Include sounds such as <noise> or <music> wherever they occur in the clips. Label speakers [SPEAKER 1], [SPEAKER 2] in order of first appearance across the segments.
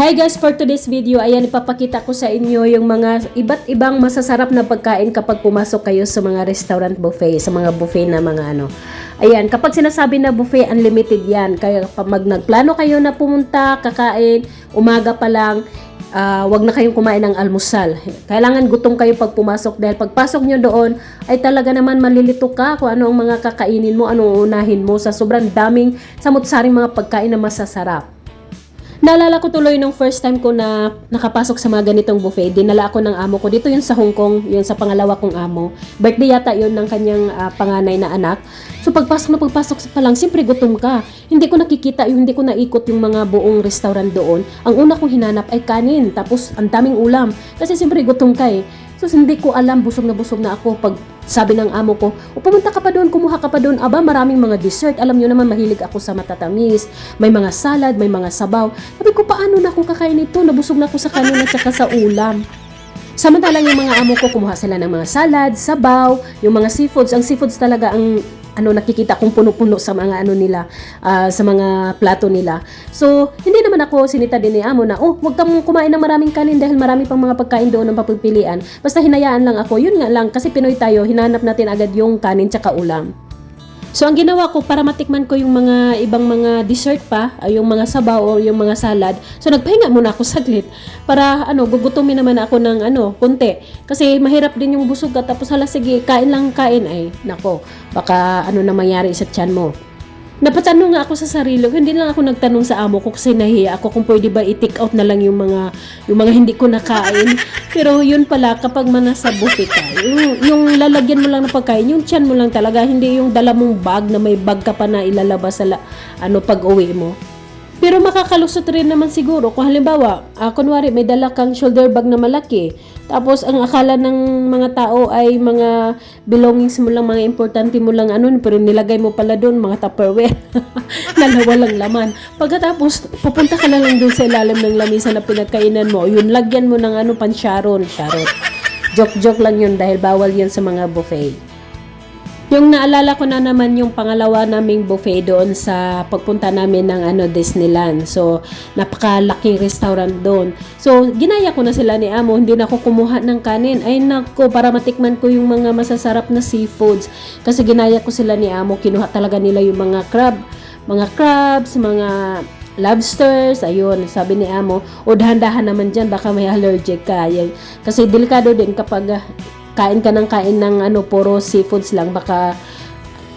[SPEAKER 1] Hi guys, for today's video, ayan ipapakita ko sa inyo yung mga iba't ibang masasarap na pagkain kapag pumasok kayo sa mga restaurant buffet, sa mga buffet na mga ano. Ayan, kapag sinasabi na buffet, unlimited yan. Kaya kapag nagplano kayo na pumunta, kakain, umaga pa lang, ah, wag na kayong kumain ng almusal. Kailangan gutom kayo pag pumasok dahil pagpasok nyo doon ay talaga naman malilito ka kung ano ang mga kakainin mo, anong unahin mo sa sobrang daming samot-saring mga pagkain na masasarap. Naalala ko tuloy nung first time ko na nakapasok sa mga ganitong buffet, dinala ako ng amo ko. Dito yun sa Hong Kong, yun sa pangalawa kong amo. Birthday yata yun ng kanyang ah, panganay na anak. So pagpasok na pagpasok sa palang, siyempre gutom ka. Hindi ko nakikita, yung hindi ko naikot yung mga buong restaurant doon. Ang una kong hinanap ay kanin, tapos ang daming ulam. Kasi siyempre gutom ka eh. So hindi ko alam, busog na busog na ako pag sabi ng amo ko, o pumunta ka pa doon, kumuha ka pa doon. Aba, maraming mga dessert. Alam nyo naman, mahilig ako sa matatamis. May mga salad, may mga sabaw. Sabi ko, paano na ako kakain ito? Nabusog na ako sa kanin at saka sa ulam. Samantalang yung mga amo ko, kumuha sila ng mga salad, sabaw, yung mga seafoods. Ang seafoods talaga ang ano nakikita kong puno-puno sa mga ano nila ah, sa mga plato nila. So, hindi naman ako sinita din ni amo na, oh, wag kang kumain ng maraming kanin dahil marami pang mga pagkain doon ng papagpilian. Basta hinayaan lang ako. Yun nga lang, kasi Pinoy tayo, hinanap natin agad yung kanin tsaka ulam. So, ang ginawa ko para matikman ko yung mga ibang mga dessert pa, ay yung mga sabaw o yung mga salad. So, nagpahinga muna ako <laughs> saglit para ano, gugutumin naman ako ng ano, konti. Kasi mahirap din yung busog ka tapos hala sige, kain lang kain ay nako, baka ano na mangyari sa tiyan mo. Napatanong nga ako sa sarili ko, hindi lang ako nagtanong sa amo ko kasi nahiya ako kung pwede ba i-take out na lang yung mga yung mga hindi ko nakain. <laughs> Pero yun pala kapag manasa buffet ka, yung, yung lalagyan mo lang ng pagkain, yung tiyan mo lang talaga, hindi yung dala mong bag na may bag ka pa na ilalabas sa la- ano pag uwi mo. Pero makakalusot rin naman siguro kung halimbawa, ah, kunwari may dala kang shoulder bag na malaki, tapos ang akala ng mga tao ay mga belongings mo lang, mga importante mo lang ano, pero nilagay mo pala doon mga tupperware <laughs> na walang laman. Pagkatapos, pupunta ka na lang doon sa ilalim ng lamisa na pinagkainan mo, yun, lagyan mo ng ano, pansharon, charot. Joke-joke lang yun dahil bawal yun sa mga buffet. Yung naalala ko na naman yung pangalawa naming buffet doon sa pagpunta namin ng ano Disneyland. So, napakalaking restaurant doon. So, ginaya ko na sila ni Amo, hindi na ako kumuha ng kanin. Ay nako, para matikman ko yung mga masasarap na seafoods. Kasi ginaya ko sila ni Amo, kinuha talaga nila yung mga crab, mga crabs, mga lobsters, ayun, sabi ni Amo, o dahan-dahan naman dyan, baka may allergic ka. Yan. Kasi delikado din kapag kain ka ng kain ng ano, puro seafoods lang, baka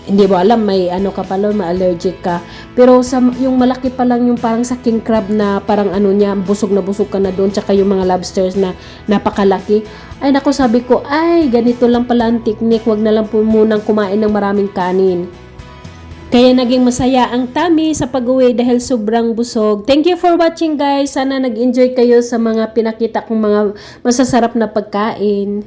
[SPEAKER 1] hindi mo alam, may ano ka pala, may allergic ka. Pero sa, yung malaki pa lang yung parang sa king crab na parang ano niya, busog na busog ka na doon, tsaka yung mga lobsters na napakalaki. Ay nako, sabi ko, ay ganito lang pala ang technique, wag na lang po munang kumain ng maraming kanin. Kaya naging masaya ang tummy sa pag-uwi dahil sobrang busog. Thank you for watching guys. Sana nag-enjoy kayo sa mga pinakita kong mga masasarap na pagkain.